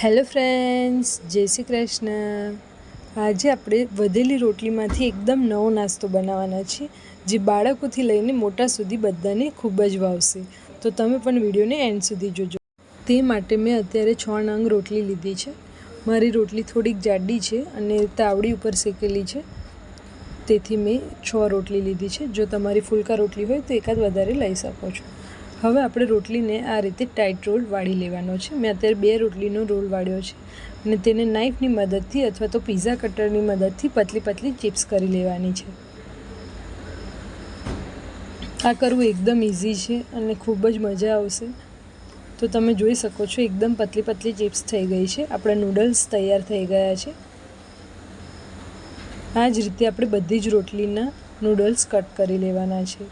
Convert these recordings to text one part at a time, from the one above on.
Hello friends, જય શ્રી કૃષ્ણ. આજે આપણે વધેલી રોટલીમાંથી એકદમ નવો નાસ્તો બનાવવાના છીએ, જે બાળકોથી લઈને મોટા સુધી બધાને ખૂબ જ ભાવશે. તો તમે પણ વિડીયોને એન્ડ સુધી જોજો. તે માટે મેં અત્યારે છ નંગ રોટલી લીધી છે. મારી રોટલી થોડીક જાડી છે અને તાવડી ઉપર શેકેલી છે. તેથી મેં છ રોટલી લીધી છે. જો તમારી ફુલકા રોટલી હોય તો એકાદ વધારે લઈ શકો છો. હવે આપણે રોટલીને આ રીતે ટાઈટ રોલ વાળી લેવાનો છે. મેં અત્યારે બે રોટલીનો રોલ વાળ્યો છે અને તેને નાઈફની મદદથી અથવા તો પીઝા કટરની મદદથી પતલી પતલી ચિપ્સ કરી લેવાની છે. આ કરવું એકદમ ઇઝી છે અને ખૂબ જ મજા આવશે. તો તમે જોઈ શકો છો એકદમ પતલી પતલી ચિપ્સ થઈ ગઈ છે. આપણા નૂડલ્સ તૈયાર થઈ ગયા છે. આ જ રીતે આપણે બધી જ રોટલીના નૂડલ્સ કટ કરી લેવાના છે.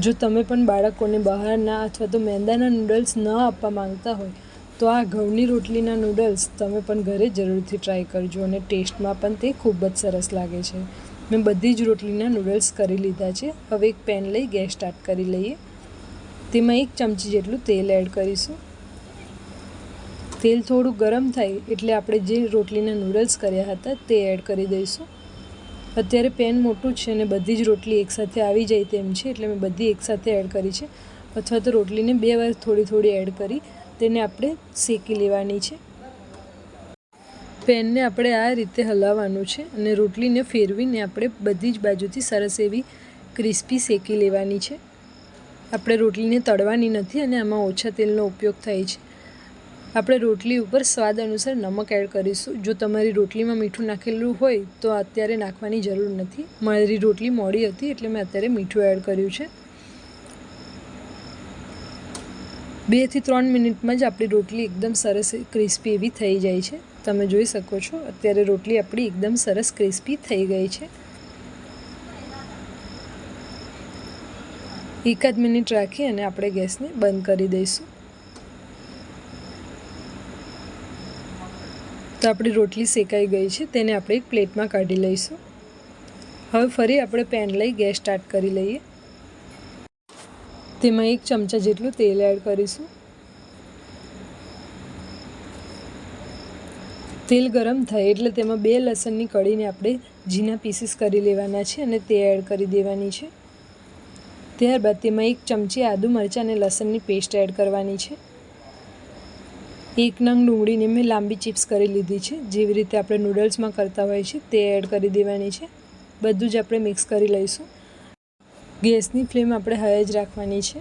જો તમે પણ બાળકોને બહારના અથવા તો મેંદાના નૂડલ્સ ન આપવા માંગતા હોય, તો આ ઘઉંની રોટલીના નૂડલ્સ તમે પણ ઘરે જરૂરથી ટ્રાય કરજો અને ટેસ્ટમાં પણ તે ખૂબ જ સરસ લાગે છે. મેં બધી જ રોટલીના નૂડલ્સ કરી લીધા છે. હવે એક પેન લઈ ગેસ સ્ટાર્ટ કરી લઈએ. તેમાં એક ચમચી જેટલું તેલ એડ કરીશું. તેલ થોડું ગરમ થાય એટલે આપણે જે રોટલીના નૂડલ્સ કર્યા હતા તે એડ કરી દઈશું. અત્યારે પેન મોટું છે અને બધી જ રોટલી એકસાથે આવી જાય તેમ છે, એટલે મેં બધી એકસાથે એડ કરી છે. અથવા તો રોટલીને બે વાર થોડી થોડી એડ કરી, તેને આપણે શેકી લેવાની છે. પેનને આપણે આ રીતે હલાવવાનું છે અને રોટલીને ફેરવીને આપણે બધી જ બાજુથી સરસ એવી ક્રિસ્પી શેકી લેવાની છે. આપણે રોટલીને તળવાની નથી અને આમાં ઓછા તેલનો ઉપયોગ થાય છે. આપણે રોટલી ઉપર સ્વાદ અનુસાર નમક એડ કરીશું. જો તમારી રોટલીમાં મીઠું નાખેલું હોય, તો અત્યારે નાખવાની જરૂર નથી. મારી રોટલી મોડી હતી, એટલે મેં અત્યારે મીઠું એડ કર્યું છે. બેથી ત્રણ મિનિટમાં જ આપણી રોટલી એકદમ સરસ ક્રિસ્પી એવી થઈ જાય છે. તમે જોઈ શકો છો, અત્યારે રોટલી આપણી એકદમ સરસ ક્રિસ્પી થઈ ગઈ છે. એકાદ મિનિટ રાખી અને આપણે ગેસને બંધ કરી દઈશું. તો આપણી રોટલી શેકાઈ ગઈ છે, તેને આપણે એક પ્લેટમાં કાઢી લઈશું. હવે ફરી આપણે પેન લઈ ગેસ સ્ટાર્ટ કરી લઈએ. તેમાં એક ચમચા જેટલું તેલ એડ કરીશું. તેલ ગરમ થાય એટલે તેમાં બે લસણની કળીને આપણે ઝીણા પીસીસ કરી લેવાના છે અને તે એડ કરી દેવાની છે. ત્યારબાદ તેમાં એક ચમચી આદુ મરચાં અને લસણની પેસ્ટ એડ કરવાની છે. એક નંગ ડુંગળીને મેં લાંબી ચિપ્સ કરી લીધી છે. જેવી રીતે આપણે નૂડલ્સમાં કરતા હોય છે તે એડ કરી દેવાની છે. બધું જ આપણે મિક્સ કરી લઈશું. ગેસની ફ્લેમ આપણે હાઈ જ રાખવાની છે.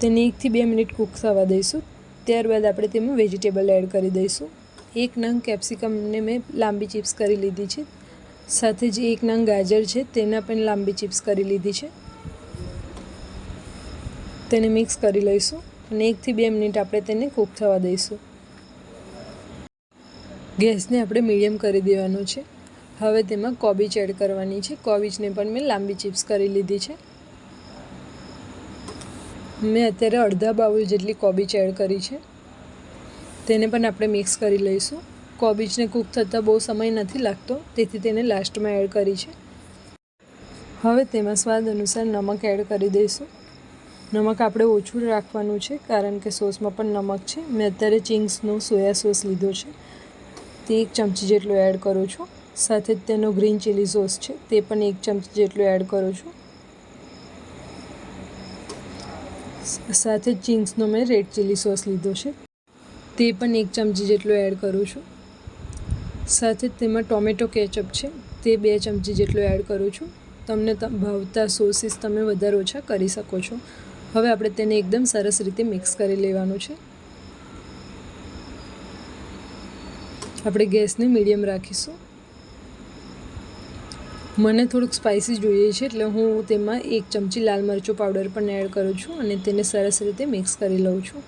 તેને એકથી બે મિનિટ કૂક થવા દઈશું. ત્યારબાદ આપણે તેમાં વેજીટેબલ એડ કરી દઈશું. એક નંગ કેપ્સિકમને મેં લાંબી ચિપ્સ કરી લીધી છે. સાથે જે એક નંગ ગાજર છે, તેના પણ લાંબી ચિપ્સ કરી લીધી છે. તેને મિક્સ કરી લઈશું. અને એકથી બે મિનિટ આપણે તેને કૂક થવા દઈશું. ગેસને આપણે મીડિયમ કરી દેવાનું છે. હવે તેમાં કોબીજ એડ કરવાની છે. કોબીજને પણ મેં લાંબી ચિપ્સ કરી લીધી છે. મેં અત્યારે અડધા બાઉલ જેટલી કોબીજ એડ કરી છે. તેને પણ આપણે મિક્સ કરી લઈશું. કોબીજને કૂક થતાં બહુ સમય નથી લાગતો, તેથી તેને લાસ્ટમાં એડ કરી છે. હવે તેમાં સ્વાદ અનુસાર નમક એડ કરી દઈશું. નમક આપણે ઓછું રાખવાનું છે, કારણ કે સોસમાં પણ નમક છે. મેં અત્યારે ચિંગ્સનો સોયા સોસ લીધો છે. તે એક ચમચી જેટલો એડ કરું છું. સાથે જ તેનો ગ્રીન ચીલી સોસ છે, તે પણ એક ચમચી જેટલો એડ કરું છું. સાથે જ ચિંગ્સનો મેં રેડ ચીલી સોસ લીધો છે. તે પણ એક ચમચી જેટલો એડ કરું છું. સાથે તેમાં ટોમેટો કેચઅપ છે, તે બે ચમચી જેટલો એડ કરું છું. તમને ભાવતા સોસીસ તમે વધારે ઓછા કરી શકો છો. હવે આપણે તેને એકદમ સરસ રીતે મિક્સ કરી લેવાનું છે. આપણે ગેસને મીડિયમ રાખીશું. મને થોડુંક સ્પાઇસી જોઈએ છે એટલે હું તેમાં એક ચમચી લાલ મરચું પાવડર પણ એડ કરું છું અને તેને સરસ રીતે મિક્સ કરી લઉં છું.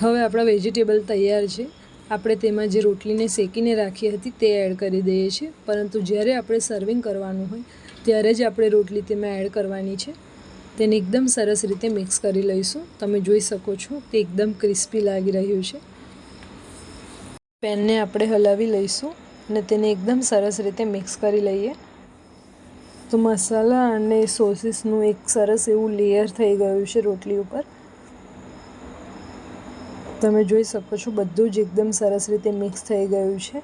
હવે આપણા વેજીટેબલ તૈયાર છે. આપણે તેમાં જે રોટલીને શેકીને રાખી હતી તે એડ કરી દઈએ છીએ. પરંતુ જ્યારે આપણે સર્વિંગ કરવાનું હોય ત્યારે જ આપણે રોટલી તેમાં એડ કરવાની છે. તેને એકદમ સરસ રીતે મિક્સ કરી લઈશું. તમે જોઈ શકો છો તે એકદમ ક્રિસ્પી લાગી રહ્યું છે. પેનને આપણે હલાવી લઈશું અને તેને એકદમ સરસ રીતે મિક્સ કરી લઈએ. તો મસાલા અને સોસીસનું એક સરસ એવું લેયર થઈ ગયું છે રોટલી ઉપર. તમે જોઈ શકો છો બધું જ એકદમ સરસ રીતે મિક્સ થઈ ગયું છે.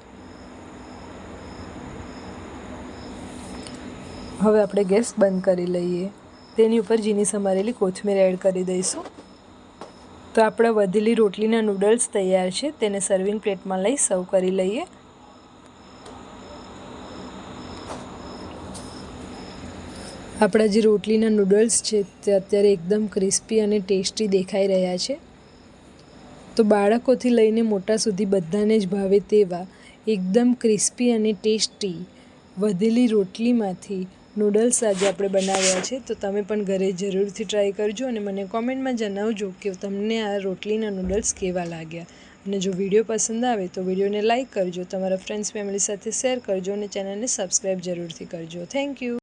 હવે આપણે ગેસ બંધ કરી લઈએ. તેની ઉપર ઝીણી સમારેલી કોથમીર એડ કરી દઈશું. તો આપણા વધેલી રોટલીના નૂડલ્સ તૈયાર છે. તેને સર્વિંગ પ્લેટમાં લઈ સર્વ કરી લઈએ. આપણા જે રોટલીના નૂડલ્સ છે તે અત્યારે એકદમ ક્રિસ્પી અને ટેસ્ટી દેખાઈ રહ્યા છે. તો બાળકોથી લઈને મોટા સુધી બધાને જ ભાવે તેવા એકદમ ક્રિસ્પી અને ટેસ્ટી વધેલી રોટલીમાંથી નૂડલ્સ આજે આપણે બનાવ્યા છે, તો તમે પણ ઘરે જરૂરથી ટ્રાય કરજો અને મને કોમેન્ટમાં જણાવજો કે તમને આ રોટલીના નૂડલ્સ કેવા લાગ્યા. અને જો વીડિયો પસંદ આવે તો વિડીયોને લાઇક કરજો, તમારા ફ્રેન્ડ્સ ફેમિલી સાથે શેર કરજો અને ચેનલને સબસ્ક્રાઈબ જરૂરથી કરજો. Thank you